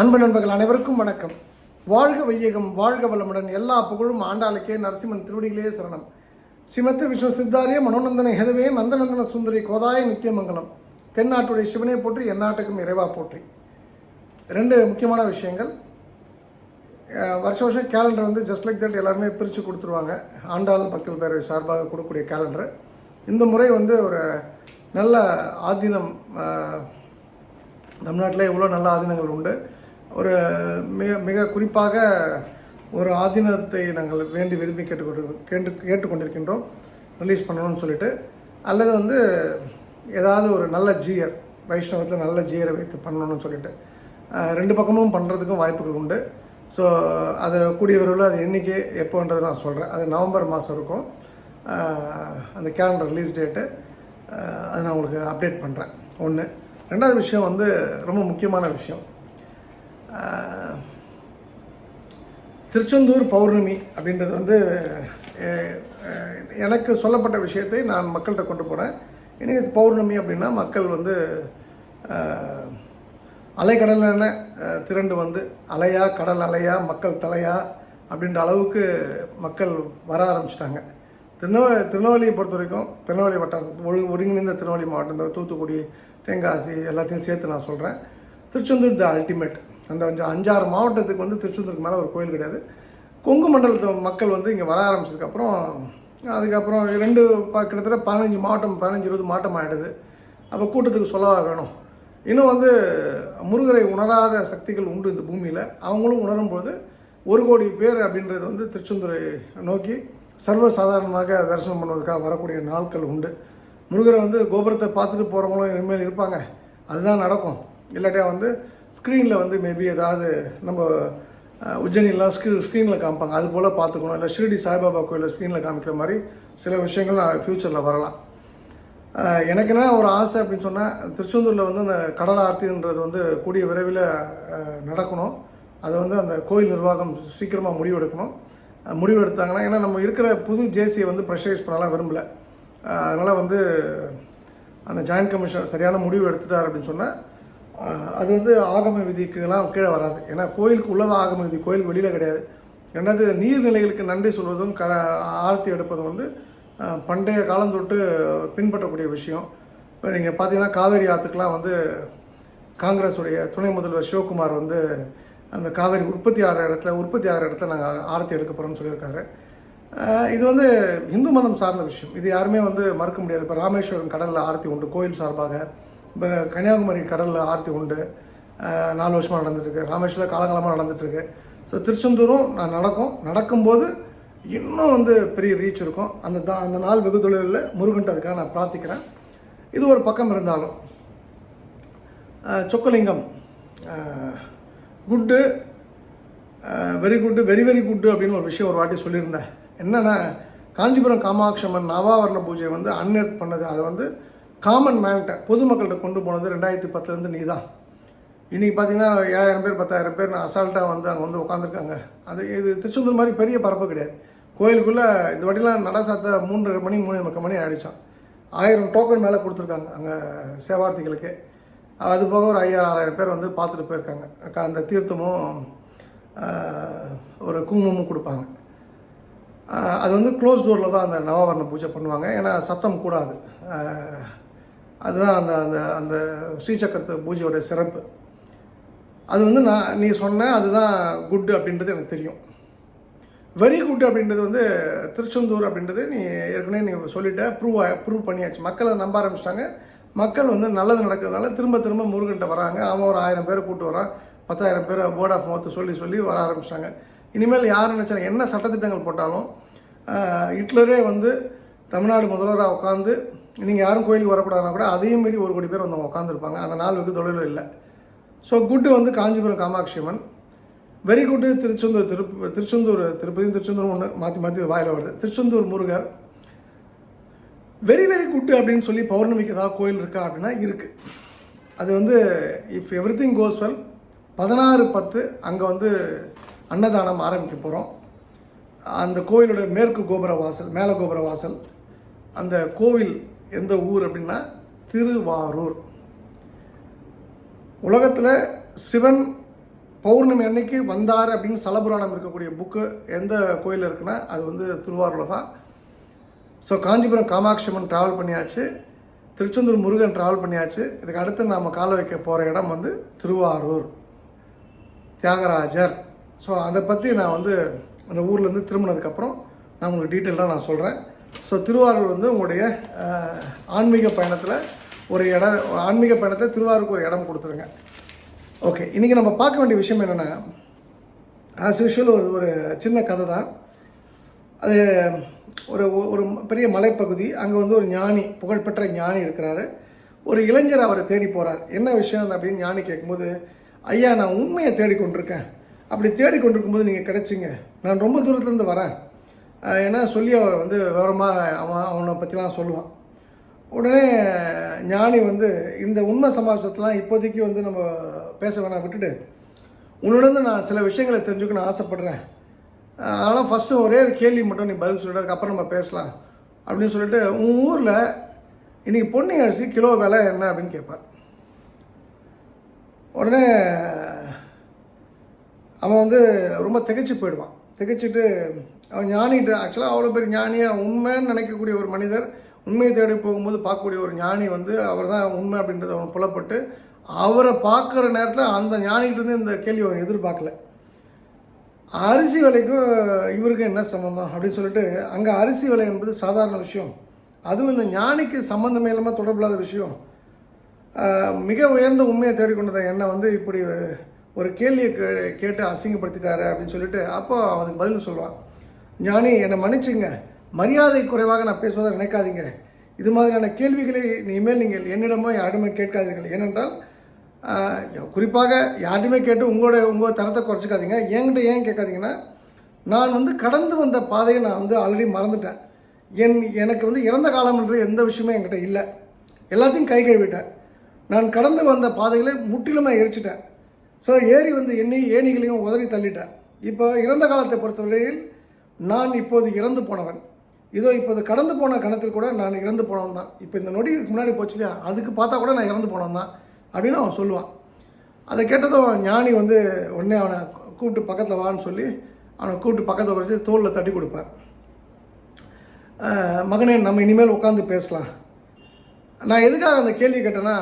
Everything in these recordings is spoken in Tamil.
அன்பு நண்பர்கள் அனைவருக்கும் வணக்கம். வாழ்க வையகம் வாழ்க வளமுடன் எல்லா புகழும் ஆண்டாளுக்கே நரசிம்மன் திருவடிகளே சரணம். ஸ்ரீமத்த விஸ்வ சித்தாரிய மனோநந்தன ஹெதவே நந்தநந்தன சுந்தரி கோதாய நித்தியமங்கலம். தென்னாட்டுடைய சிவனை போற்றி எந்நாட்டுக்கும் இறைவா போற்றி. ரெண்டு முக்கியமான விஷயங்கள். வருஷ வருஷம் கேலண்டர் வந்து ஜஸ்ட் லைக் தட் எல்லாருமே பிரித்து கொடுத்துருவாங்க. ஆண்டாள் மக்கள் பேரவை சார்பாக கொடுக்கக்கூடிய கேலண்டர் இந்த முறை வந்து ஒரு நல்ல ஆதீனம் தமிழ்நாட்டில் எவ்வளோ நல்ல ஆதீனங்கள் உண்டு. ஒரு மிக மிக குறிப்பாக ஒரு ஆதீனத்தை நாங்கள் வேண்டி விரும்பி கேட்டுக்கொண்டு கேட்டு கேட்டுக்கொண்டிருக்கின்றோம். ரிலீஸ் பண்ணணும்னு சொல்லிட்டு. அல்லது வந்து ஏதாவது ஒரு நல்ல ஜீயர் வைஷ்ணவத்தில் நல்ல ஜீயரை வைத்து பண்ணணும்னு சொல்லிட்டு. ரெண்டு பக்கமும் பண்ணுறதுக்கும் வாய்ப்புகள் உண்டு. ஸோ அது கூடிய விரைவில் அது என்றைக்கு எப்போன்றதை நான் சொல்கிறேன் அது நவம்பர் மாதம் இருக்கும். அந்த கேலண்டர் ரிலீஸ் டேட்டு அதை நான் உங்களுக்கு அப்டேட் பண்ணுறேன் ஒன்று ரெண்டாவது விஷயம் வந்து ரொம்ப முக்கியமான விஷயம். திருச்செந்தூர் பௌர்ணமி அப்படின்றது வந்து எனக்கு சொல்லப்பட்ட விஷயத்தை நான் மக்கள்கிட்ட கொண்டு போனேன். இன்னைக்கு பௌர்ணமி அப்படின்னா மக்கள் வந்து அலைக்கடலான திரண்டு வந்து அலையா கடல் அலையா மக்கள் தலையா அப்படின்ற அளவுக்கு மக்கள் வர ஆரம்பிச்சிட்டாங்க. திருநெல் திருநெல்வேலியை பொறுத்த வரைக்கும் திருநெல்வேலி வட்டம் ஒழு ஒருங்கிணைந்த திருநெல்வேலி மாவட்டம் இந்த தூத்துக்குடி தென்காசி எல்லாத்தையும் சேர்த்து நான் சொல்கிறேன் திருச்செந்தூர் த அல்டிமேட். அந்த அஞ்சு அஞ்சாறு மாவட்டத்துக்கு வந்து திருச்செந்தூருக்கு மேலே ஒரு கோயில் கிடையாது. கொங்கு மண்டலத்து மக்கள் வந்து இங்கே வர ஆரம்பிச்சதுக்கப்புறம் அதுக்கப்புறம் ரெண்டு கிட்டத்தட்ட பதினஞ்சு மாவட்டம் பதினஞ்சு இருபது மாவட்டம் ஆகிடுது அப்போ கூட்டத்துக்கு சொல்லவா வேணும். இன்னும் வந்து முருகரை உணராத சக்திகள் உண்டு இந்த பூமியில். அவங்களும் உணரும்போது ஒரு கோடி பேர் அப்படின்றது வந்து திருச்செந்தூரை நோக்கி சர்வசாதாரணமாக தரிசனம் பண்ணுவதற்காக வரக்கூடிய நாட்கள் உண்டு. முருகரை வந்து கோபுரத்தை பார்த்துட்டு போகிறவங்களும் இனிமேல் இருப்பாங்க. அதுதான் நடக்கும். இல்லாட்டியா வந்து ஸ்க்ரீனில் வந்து மேபி ஏதாவது நம்ம உஜ்ஜனிலாம் ஸ்க்ரீ ஸ்க்ரீனில் காமிப்பாங்க. அது போல் பார்த்துக்கணும். இல்லை ஷிரடி சாய்பாபா கோயிலில் ஸ்க்ரீனில் காமிக்கிற மாதிரி சில விஷயங்கள் ஃப்யூச்சரில் வரலாம். எனக்கு என்ன ஒரு ஆசை அப்படின்னு சொன்னால் திருச்செந்தூரில் வந்து அந்த கடல் ஆர்த்தின்றது வந்து கூடிய விரைவில் நடக்கணும். அதை வந்து அந்த கோயில் நிர்வாகம் சீக்கிரமாக முடிவெடுக்கணும். முடிவு முடிவெடுத்தாங்கன்னா ஏன்னா நம்ம இருக்கிற புது ஜேசியை வந்து ப்ரெஷரைஸ் பண்ணலாம் விரும்பல. அதனால் வந்து அந்த ஜாயின்ட் கமிஷன் சரியான முடிவு எடுத்துட்டார் அப்படின்னு சொன்னால் அது வந்து ஆகம விதிக்குலாம் கீழே வராது. ஏன்னா கோயிலுக்கு உள்ளதான் ஆகம விதி கோயில் வெளியில் கிடையாது. ரெண்டாவது நீர்நிலைகளுக்கு நன்றி சொல்வதும் க ஆரத்தி எடுப்பதும் வந்து பண்டைய காலம் தொட்டு பின்பற்றக்கூடிய விஷயம். இப்போ நீங்கள் பார்த்தீங்கன்னா காவேரி ஆற்றுக்கெலாம் வந்து காங்கிரஸுடைய துணை முதல்வர் சிவகுமார் வந்து அந்த காவேரி உற்பத்தி ஆகிற இடத்துல உற்பத்தி ஆகிற இடத்துல நாங்கள் ஆரத்தி எடுக்க போகிறோம்னு சொல்லியிருக்காரு. இது வந்து இந்து மதம் சார்ந்த விஷயம். இது யாருமே வந்து மறுக்க முடியாது. இப்போ ராமேஸ்வரம் கடலில் ஆரத்தி உண்டு கோயில் சார்பாக. இப்போ கன்னியாகுமரி கடலில் ஆர்த்தி உண்டு. நாலு வருஷமாக நடந்துட்டுருக்கு ராமேஸ்வரம் காலகாலமாக நடந்துட்டுருக்கு ஸோ திருச்செந்தூரும் நான் நடக்கும். நடக்கும்போது இன்னும் வந்து பெரிய ரீச் இருக்கும். அந்த தான் அந்த நாள் வெகு தொழிலில் முருகன்ட்டு அதுக்காக நான் பிரார்த்திக்கிறேன். இது ஒரு பக்கம் இருந்தாலும் Chockalingam good very good very very good அப்படின்னு ஒரு விஷயம் ஒரு வாட்டி சொல்லியிருந்தேன். என்னென்னா காஞ்சிபுரம் காமாட்சம்மன் நவாவரண பூஜையை வந்து அன்னேட் பண்ணது. அதை வந்து காமன் மேன்கிட்ட பொதுமக்கள்கிட்ட கொண்டு போனது ரெண்டாயிரத்தி பத்துலேருந்து நீ தான் இன்றைக்கி பார்த்தீங்கன்னா ஏழாயிரம் பேர் பத்தாயிரம் பேர் அசால்ட்டாக வந்து அங்கே வந்து உட்காந்துருக்காங்க அது இது திருச்செந்தூர் மாதிரி பெரிய பரப்பு கிடையாது. கோயிலுக்குள்ளே இந்த வாட்டிலாம் நட சாத்த மூன்றரை மணி மூணு முக்கால் மணி ஆகிடுச்சான் ஆயிரம் டோக்கன் மேலே கொடுத்துருக்காங்க அங்கே சேவார்த்திகளுக்கு. அது போக ஒரு ஐயாயிரம் ஆறாயிரம் பேர் வந்து பார்த்துட்டு போயிருக்காங்க. அந்த தீர்த்தமும் ஒரு குங்குமமும் கொடுப்பாங்க. அது வந்து க்ளோஸ் டோரில் தான் அந்த நவவர்ண பூஜை பண்ணுவாங்க. ஏன்னா சத்தம் கூடாது. அதுதான் அந்த அந்த அந்த ஸ்ரீசக்கரத்து பூஜையோட சிறப்பு. அது வந்து நான் நீ சொன்ன அதுதான் குட் அப்படின்றது எனக்கு தெரியும். வெரி குட் அப்படின்றது வந்து திருச்செந்தூர் அப்படின்றது நீ ஏற்கனவே நீ சொல்லிட்ட ப்ரூவ் ப்ரூவ் பண்ணியாச்சு. மக்களை நம்ப ஆரம்பிச்சிட்டாங்க. மக்கள் வந்து நல்லது நடக்கிறதுனால திரும்ப திரும்ப முருகன்ட்ட வராங்க. அவன் ஒரு ஆயிரம் பேரை கூட்டு வரான். பத்தாயிரம் பேர் வேர்ட் ஆஃப் மவுத்து சொல்லி சொல்லி வர ஆரம்பிச்சிட்டாங்க. இனிமேல் யார் நினச்சாங்க என்ன சட்டத்திட்டங்கள் போட்டாலும் ஹிட்லரே வந்து தமிழ்நாடு முதல்வராக உட்காந்து நீங்கள் யாரும் கோயிலுக்கு வரக்கூடாதுன்னா கூட அதையும் மீறி ஒரு கோடி பேர் வந்து உட்காந்துருப்பாங்க அந்த நாள் வெகு தொழிலும் இல்லை. ஸோ குட்டு வந்து காஞ்சிபுரம் காமாட்சி அம்மன் வெரி குட்டு திருச்செந்தூர் திருப்ப திருச்செந்தூர் திருப்பதி திருச்செந்தூர் ஒன்று மாற்றி மாற்றி வாயில் வருது. Tiruchendur Murugar. Very very good அப்படின்னு சொல்லி பௌர்ணமிக்கு ஏதாவது கோயில் இருக்கா அப்படின்னா இருக்குது அது வந்து if everything goes well பதினாறு பத்து அங்கே வந்து அன்னதானம் ஆரம்பிக்க போகிறோம் அந்த கோயிலோட மேற்கு கோபுர வாசல் மேல கோபுர வாசல் அந்த கோவில் எந்த ஊர் அப்படின்னா திருவாரூர். உலகத்தில் சிவன் பௌர்ணமி அன்னைக்கு வந்தார் அப்படின்னு சலபுராணம் இருக்கக்கூடிய புக்கு எந்த கோயிலில் இருக்குன்னா அது வந்து திருவாரூரில் தான். ஸோ காஞ்சிபுரம் காமாட்சி அம்மன் ட்ராவல் பண்ணியாச்சு. திருச்செந்தூர் முருகன் ட்ராவல் பண்ணியாச்சு. இதுக்கு அடுத்து நாம் கால வைக்க போகிற இடம் வந்து திருவாரூர். தியாகராஜர். ஸோ அதை பற்றி நான் வந்து அந்த ஊர்லேருந்து திரும்பினதுக்கப்புறம் நான் உங்களுக்கு டீட்டெயிலாக நான் சொல்கிறேன் ஸோ திருவாரூர் வந்து உங்களுடைய ஆன்மீக பயணத்தில் ஒரு இடம் ஆன்மீக பயணத்தில் திருவாரூருக்கு ஒரு இடம் கொடுத்துருங்க. ஓகே இன்றைக்கி நம்ம பார்க்க வேண்டிய விஷயம் என்னென்னா ஆஸ் யூஷுவல் ஒரு ஒரு சின்ன கதை தான். அது ஒரு ஒரு பெரிய மலைப்பகுதி அங்கே வந்து ஒரு ஞானி புகழ்பெற்ற ஞானி இருக்கிறாரு. ஒரு இளைஞர் அவரை தேடி போகிறார் என்ன விஷயம் அப்படின்னு ஞானி கேட்கும்போது ஐயா நான் உண்மையை தேடிக்கொண்டிருக்கேன். அப்படி தேடிக்கொண்டிருக்கும்போது நீங்கள் கிடைச்சிங்க. நான் ரொம்ப தூரத்துலேருந்து வரேன். ஏன்னா சொல்லி அவர் வந்து விவரமாக அவன் அவனை பற்றிலாம் சொல்லுவான். உடனே ஞானி வந்து இந்த உண்மை சமாசத்தெலாம் இப்போதைக்கு வந்து நம்ம பேச வேணாம் விட்டுட்டு உன்னு நான் சில விஷயங்களை தெரிஞ்சுக்கணும்னு ஆசைப்பட்றேன். ஆனால் ஃபஸ்ட்டு ஒரே ஒரு கேள்வி மட்டும் நீ பதில் சொல்லிட்டு அதுக்கப்புறம் நம்ம பேசலாம். அப்படின்னு சொல்லிட்டு உன் ஊரில் இன்றைக்கி பொன்னி அரிசி கிலோ விலை என்ன அப்படின்னு கேட்பார். உடனே அவன் வந்து ரொம்ப திகைச்சு போயிடுவான். திகைச்சிட்டு அவன் ஞானிகிட்ட ஆக்சுவலாக அவ்வளோ பெரிய ஞானியாக உண்மைன்னு நினைக்கக்கூடிய ஒரு மனிதர் உண்மையை தேடி போகும்போது பார்க்கக்கூடிய ஒரு ஞானி வந்து அவர் தான் உண்மை அப்படின்றத அவன் புலப்பட்டு அவரை பார்க்குற நேரத்தில் அந்த ஞானிகிட்டருந்து இந்த கேள்வி அவன் எதிர்பார்க்கல. அரிசி விலைக்கும் இவருக்கும் என்ன சம்மந்தம் அப்படின்னு சொல்லிட்டு அங்கே அரிசி விலை என்பது சாதாரண விஷயம். அதுவும் இந்த ஞானிக்கு சம்மந்தமே இல்லாமல் தொடர்பில்லாத விஷயம். மிக உயர்ந்த உண்மையை தேடிக்கொண்டதை என்னை வந்து இப்படி ஒரு கேள்வியை கே கேட்டு அசிங்கப்படுத்திட்டாரு அப்படின்னு சொல்லிட்டு அப்போ அவனுக்கு பதில் சொல்லுவான் ஞானி என்னை மன்னிச்சுங்க. மரியாதை குறைவாக நான் பேசுவதை நினைக்காதீங்க. இது மாதிரியான கேள்விகளை இனிமேல் நீங்கள் என்னிடமோ யாருமே கேட்காதீர்கள். ஏனென்றால் குறிப்பாக யாருமே கேட்டு உங்களோட உங்கள் தரத்தை குறைச்சிக்காதீங்க. என்கிட்ட ஏன் கேட்காதீங்கன்னா நான் வந்து கடந்து வந்த பாதையை நான் வந்து ஆல்ரெடி மறந்துட்டேன். என் எனக்கு வந்து இறந்த காலம்ன்ற எந்த விஷயமும் என்கிட்ட இல்லை. எல்லாத்தையும் கை கழுவிட்டேன். நான் கடந்து வந்த பாதைகளை முற்றிலுமாக எரிச்சிட்டேன். ஸோ ஏறி வந்து எண்ணி ஏணிகளையும் உதறி தள்ளிட்டேன். இப்போ இறந்த காலத்தை பொறுத்தவரையில் நான் இப்போது இறந்து போனவன். இதோ இப்போது கடந்து போன கணத்தில் கூட நான் இறந்து போனவன் தான். இப்போ இந்த நொடிக்கு முன்னாடி போச்சு இல்லையா? அதுக்கு பார்த்தா கூட நான் இறந்து போனவன் தான் அப்படின்னு அவன் சொல்லுவான். அதை கேட்டதும் ஞானி வந்து உடனே அவனை கூப்பிட்டு பக்கத்தில் வான்னு சொல்லி அவனை கூப்பிட்டு பக்கத்தில் வச்சு தோளில் தட்டி கொடுப்பேன். மகனே நம்ம இனிமேல் உட்காந்து பேசலாம். நான் எதுக்காக அந்த கேள்வி கேட்டேன்னா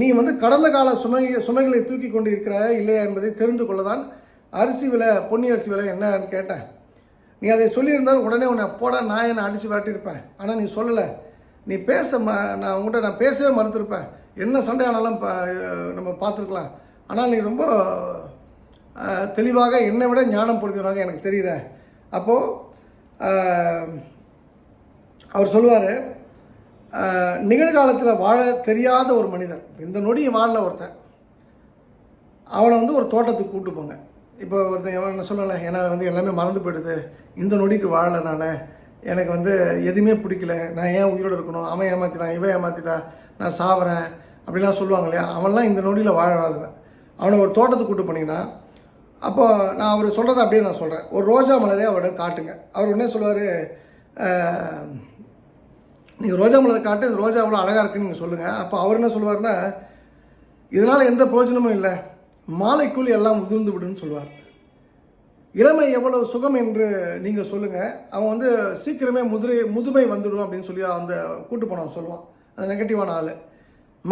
நீ வந்து கடந்த கால சுமை சுமைகளை தூக்கி கொண்டு இருக்கிறாயா இல்லையா என்பதை தெரிந்து கொள்ளதான் அரிசி விலை பொன்னி அரிசி விலை என்னன்னு கேட்டேன். நீ அதை சொல்லியிருந்தால் உடனே உன்னை போட நான் என்னை அடித்து விரட்டியிருப்பேன். ஆனால் நீ சொல்லலை. நீ பேச ம நான் உங்கள்கிட்ட நான் பேசவே மறுத்திருப்பேன். என்ன சண்டை ஆனாலும் ப நம்ம பார்த்துருக்கலாம். ஆனால் நீ ரொம்ப தெளிவாக என்னை விட ஞானம் பொருந்தினாங்க எனக்கு தெரியுத. அப்போது அவர் சொல்லுவார் நிகழ்காலத்தில் வாழ தெரியாத ஒரு மனிதர். இந்த நொடி வாழல ஒருத்தன். அவனை வந்து ஒரு தோட்டத்துக்கு கூப்பிட்டு போங்க. இப்போ ஒருத்தன் எவன் என்ன சொல்லலை ஏன்னா வந்து எல்லாமே மறந்து போயிடுது. இந்த நொடிக்கு வாழலை நான். எனக்கு வந்து எதுவுமே பிடிக்கல. நான் ஏன் உயிரோடு இருக்கணும்? அவன் ஏமாற்றிட்டான் இவன் ஏமாத்திட்டான் நான் சாவறேன். அப்படிலாம் சொல்லுவாங்க இல்லையா? அவன்லாம் இந்த நொடியில் வாழாதவன் அவனை ஒரு தோட்டத்துக்கு கூப்பிட்டு போனீங்கன்னா அப்போ நான் அவர் சொல்கிறத அப்படியே நான் சொல்கிறேன் ஒரு ரோஜா மலரே அவரிடம் காட்டுங்க. அவர் உடனே சொல்லுவார் நீங்கள் ரோஜா மலர் காட்டு இந்த ரோஜா அவ்வளோ அழகாக இருக்குன்னு நீங்கள் சொல்லுங்கள் அப்போ அவர் என்ன சொல்லுவார்னா இதனால் எந்த பிரயோஜனமும் இல்லை. மாலைக்குள் எல்லாம் உதிர்ந்து விடுன்னு சொல்லுவார். இளமை எவ்வளவு சுகம் என்று நீங்கள் சொல்லுங்கள் அவன் வந்து சீக்கிரமே முதுரை முதுமை வந்துடும் அப்படின்னு சொல்லி அந்த கூட்டு போனவன் சொல்லுவான். அந்த நெகட்டிவான ஆள்.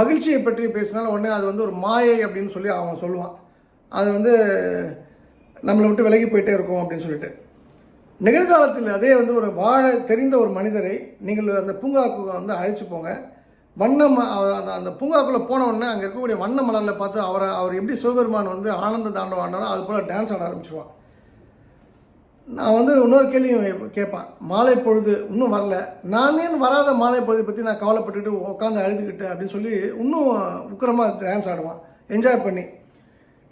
மகிழ்ச்சியை பற்றி பேசினாலும் உடனே அது வந்து ஒரு மாயை அப்படின்னு சொல்லி அவன் சொல்லுவான். அது வந்து நம்மளை விட்டு விலகி போயிட்டே இருக்கும் அப்படின்னு சொல்லிட்டு. நிகழ்காலத்தில் அதே வந்து ஒரு வாழ தெரிந்த ஒரு மனிதரை நீங்கள் அந்த பூங்காவுக்கு வந்து அழைச்சி போங்க. வண்ணம் அந்த அந்த பூங்காக்குள்ளே போனவுடனே அங்கே இருக்கக்கூடிய வண்ண மலரில் பார்த்து அவரை அவர் எப்படி சிவபெருமான் வந்து ஆனந்த தாண்டவம் ஆடினாரோ அது போல் டான்ஸ் ஆட ஆரம்பிச்சுவான் நான் வந்து இன்னொரு கேள்வியும் கேட்பேன். மாலை பொழுது இன்னும் வரல. நானே வராத மாலை பொழுதை பற்றி நான் கவலைப்பட்டுட்டு உட்காந்து அழுதுகிட்டு அப்படின்னு சொல்லி இன்னும் உக்கிரமாக டான்ஸ் ஆடுவான். என்ஜாய் பண்ணி.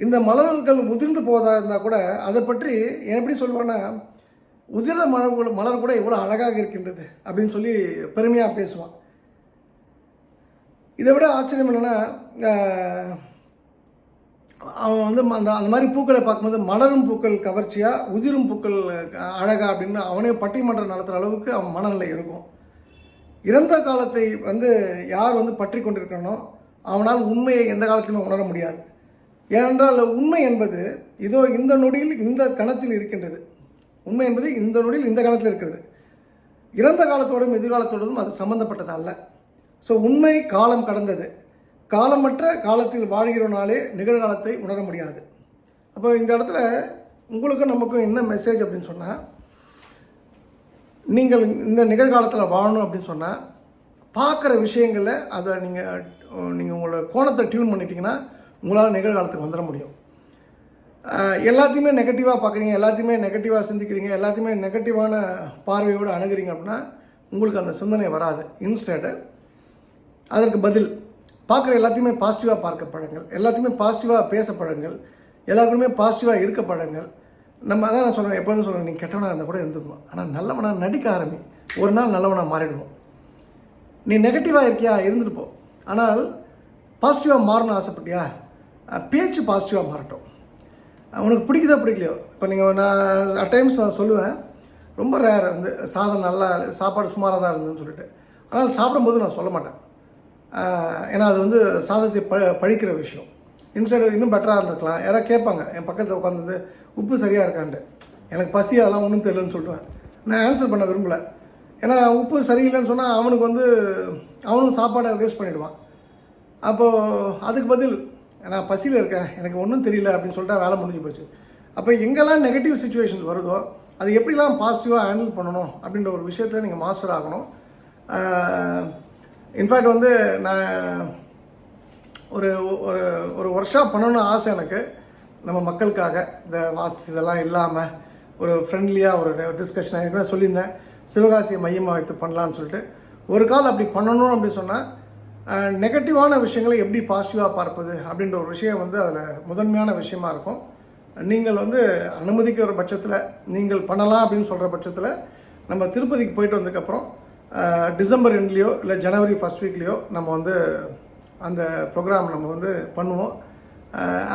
இந்த மலர்கள் உதிர்ந்து போவதாக இருந்தால் கூட அதை பற்றி எப்படி சொல்லுவேன்னா உதிர மலர் மலர் கூட எவ்வளோ அழகாக இருக்கின்றது அப்படின்னு சொல்லி பெருமையாக பேசுவான். இதை விட ஆச்சரியம் என்னென்னா அவன் வந்து அந்த அந்த மாதிரி பூக்களை பார்க்கும்போது மலரும் பூக்கள் கவர்ச்சியாக உதிரும் பூக்கள் அழகா அப்படின்னு அவனே பட்டிமன்றம் நடத்துகிற அளவுக்கு அவன் மனநிலை இருக்கும். இறந்த காலத்தை வந்து யார் வந்து பற்றி கொண்டிருக்கானோ அவனால் உண்மையை எந்த காலத்திலுமே உணர முடியாது. ஏனென்றால் உண்மை என்பது இதோ இந்த நொடியில் இந்த கணத்தில் இருக்கின்றது. உண்மை என்பது இந்த நொடியில் இந்த காலத்தில் இருக்கிறது. இறந்த காலத்தோடும் எதிர்காலத்தோடும் அது சம்பந்தப்பட்டது அல்ல. ஸோ உண்மை காலம் கடந்தது. காலமற்ற காலத்தில் வாழ்கிறோனாலே நிகழ்காலத்தை உணர முடியாது. அப்போ இந்த இடத்துல உங்களுக்கும் நமக்கும் என்ன மெசேஜ் அப்படின்னு சொன்னால் நீங்கள் இந்த நிகழ்காலத்தில் வாழணும் அப்படின்னு சொன்னால் பார்க்குற விஷயங்களில் அதை நீங்கள் நீங்கள் உங்களோட கோணத்தை டியூன் பண்ணிட்டீங்கன்னா உங்களால் நிகழ்காலத்துக்கு வந்துட முடியும். எல்லாத்தையுமே நெகட்டிவாக பார்க்குறீங்க எல்லாத்தையுமே நெகட்டிவாக சிந்திக்கிறீங்க எல்லாத்தையுமே நெகட்டிவான பார்வையோடு அணுகுறீங்க அப்படின்னா உங்களுக்கு அந்த சிந்தனை வராது. இன்ஸ்டேடு அதற்கு பதில் பார்க்குற எல்லாத்தையுமே பாசிட்டிவாக பார்க்க பழங்கள் எல்லாத்தையுமே பாசிட்டிவாக பேச பழங்கள் எல்லாருக்குமே பாசிட்டிவாக இருக்க பழங்கள். நம்ம அதான் நான் சொல்கிறேன் எப்போதும் சொல்கிறேன் நீ கெட்டவனாக இருந்தால் கூட இருந்துக்குவோம் ஆனால் நல்லவனாக நடிக்க ஆரம்பி ஒரு நாள் நல்லவனாக மாறிடுவோம். நீ நெகட்டிவாக இருக்கியா? இருந்துட்டு போ. ஆனால் பாசிட்டிவாக மாறணும் ஆசைப்பட்டியா? பேச்சு பாசிட்டிவாக மாறட்டும். உனக்கு பிடிக்குதோ பிடிக்கலையோ? இப்போ நீங்கள் நான் அட் டைம்ஸ் நான் சொல்லுவேன் ரொம்ப ரேர் வந்து சாதம் நல்லா சாப்பாடு சுமாராக தான் இருந்ததுன்னு சொல்லிட்டு. ஆனால் சாப்பிடும்போது நான் சொல்ல மாட்டேன். ஏன்னா அது வந்து சாதத்தை ப பழிக்கிற விஷயம். இன்சைடு இன்னும் பெட்டராக இருந்திருக்கலாம். யாராவது கேட்பாங்க என் பக்கத்தில் உட்காந்துட்டு உப்பு சரியாக இருக்கான்ட்டு. எனக்கு பசி அதெல்லாம் ஒன்றும் தெரியலன்னு சொல்லுவேன் நான் ஆன்சர் பண்ண விரும்பலை. ஏன்னா உப்பு சரியில்லைன்னு சொன்னால் அவனுக்கு வந்து அவனும் சாப்பாடை வேஸ்ட் பண்ணிவிடுவான் அப்போது அதுக்கு பதில் நான் பசியில் இருக்கேன் எனக்கு ஒன்றும் தெரியல அப்படின்னு சொல்லிட்டு வேலை முடிஞ்சு போச்சு. அப்போ எங்கெல்லாம் நெகட்டிவ் சுச்சுவேஷன்ஸ் வருதோ அது எப்படிலாம் பாசிட்டிவாக ஹேண்டில் பண்ணணும் அப்படின்ற ஒரு விஷயத்தில் நீங்கள் மாஸ்டர் ஆகணும். இன்ஃபேக்ட் வந்து நான் ஒரு ஒரு ஒரு ஒர்க் ஷாப் பண்ணணும்னு ஆசை எனக்கு நம்ம மக்களுக்காக. இந்த வாஸ் இதெல்லாம் இல்லாமல் ஒரு ஃப்ரெண்ட்லியாக ஒரு டிஸ்கஷன் சொல்லியிருந்தேன். சிவகாசியை மையமாக வைத்து பண்ணலான்னு சொல்லிட்டு. ஒரு கால் அப்படி பண்ணணும் அப்படின்னு சொன்னால் நெகட்டிவான விஷயங்களை எப்படி பாசிட்டிவாக பார்ப்பது அப்படின்ற ஒரு விஷயம் வந்து அதில் முதன்மையான விஷயமா இருக்கும். நீங்கள் வந்து அனுமதிக்கிற பட்சத்தில் நீங்கள் பண்ணலாம் அப்படின்னு சொல்கிற பட்சத்தில் நம்ம திருப்பதிக்கு போயிட்டு வந்ததுக்கப்புறம் டிசம்பர் எண்ட்லேயோ இல்லை ஜனவரி ஃபஸ்ட் வீக்லேயோ நம்ம வந்து அந்த ப்ரோக்ராம் நம்ம வந்து பண்ணுவோம்.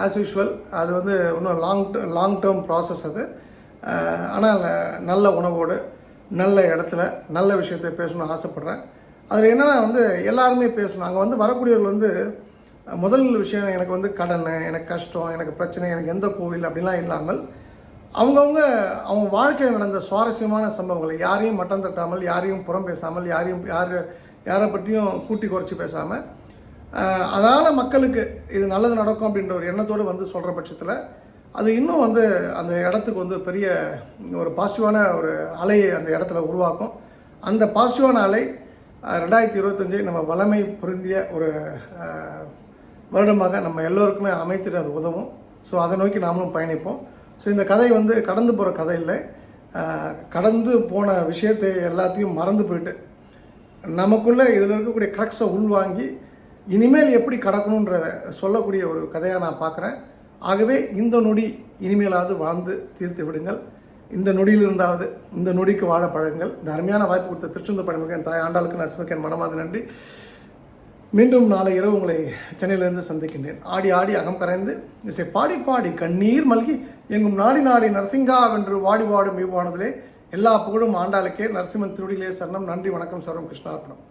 ஆஸ் யூஷுவல் அது வந்து இன்னும் லாங் லாங் டேர்ம் ப்ராசஸ் அது. ஆனால் நல்ல உணவோடு நல்ல இடத்துல நல்ல விஷயத்தை பேசணும்னு ஆசைப்பட்றேன். அதில் என்னன்னா வந்து எல்லாருமே பேசணும். அங்கே வந்து வரக்கூடியவர்கள் வந்து முதல் விஷயம் எனக்கு வந்து கடன் எனக்கு கஷ்டம் எனக்கு பிரச்சனை எனக்கு எந்த கோவில் அப்படிலாம் இல்லாமல் அவங்கவுங்க அவங்க வாழ்க்கையில் நடந்த சுவாரஸ்யமான சம்பவங்களை யாரையும் மட்டம் தட்டாமல் யாரையும் புறம் பேசாமல் யாரையும் யார் யாரை பற்றியும் கூட்டி குறைச்சி பேசாமல் அதனால் மக்களுக்கு இது நல்லது நடக்கும் அப்படின்ற ஒரு எண்ணத்தோடு வந்து சொல்கிற பட்சத்தில் அது இன்னும் வந்து அந்த இடத்துக்கு வந்து பெரிய ஒரு பாசிட்டிவான ஒரு அலையை அந்த இடத்துல உருவாக்கும். அந்த பாசிட்டிவான அலை ரெண்டாயிரத்தி இருபத்தஞ்சு நம்ம வளமை பொருந்திய ஒரு வருடமாக நம்ம எல்லோருக்குமே அமைத்துட்டு அது உதவும். ஸோ அதை நோக்கி நாமளும் பயணிப்போம். ஸோ இந்த கதை வந்து கடந்து போகிற கதை இல்லை. கடந்து போன விஷயத்தை எல்லாத்தையும் மறந்து போயிட்டு நமக்குள்ளே இதில் இருக்கக்கூடிய க்ரக்ஸை உள்வாங்கி இனிமேல் எப்படி கடக்கணுன்றத சொல்லக்கூடிய ஒரு கதையாக நான் பார்க்குறேன். ஆகவே இந்த நொடி இனிமேலாவது வாழ்ந்து தீர்த்து விடுங்கள். இந்த நொடியில் இருந்தாவது இந்த நொடிக்கு வாழ பழங்கள். இந்த அருமையான வாய்ப்பு கொடுத்த திருச்செந்தூர் பணிமுகன் தாய் ஆண்டாளுக்கு நரசிம்மக்கன் மனமாத நன்றி. மீண்டும் நாளை இரவு உங்களை சென்னையிலிருந்து சந்திக்கின்றேன். ஆடி ஆடி அகம் கரைந்து இசை பாடி பாடி கண்ணீர் மல்கி எங்கும் நாடி நாடி நரசிங்கா வென்று வாடி வாடும் இவ்வானதிலே எல்லா புகழும் ஆண்டாளுக்கே. நரசிம்மன் திருடியிலே சரணம். நன்றி வணக்கம் சரணம் கிருஷ்ணார்ப்பணம்.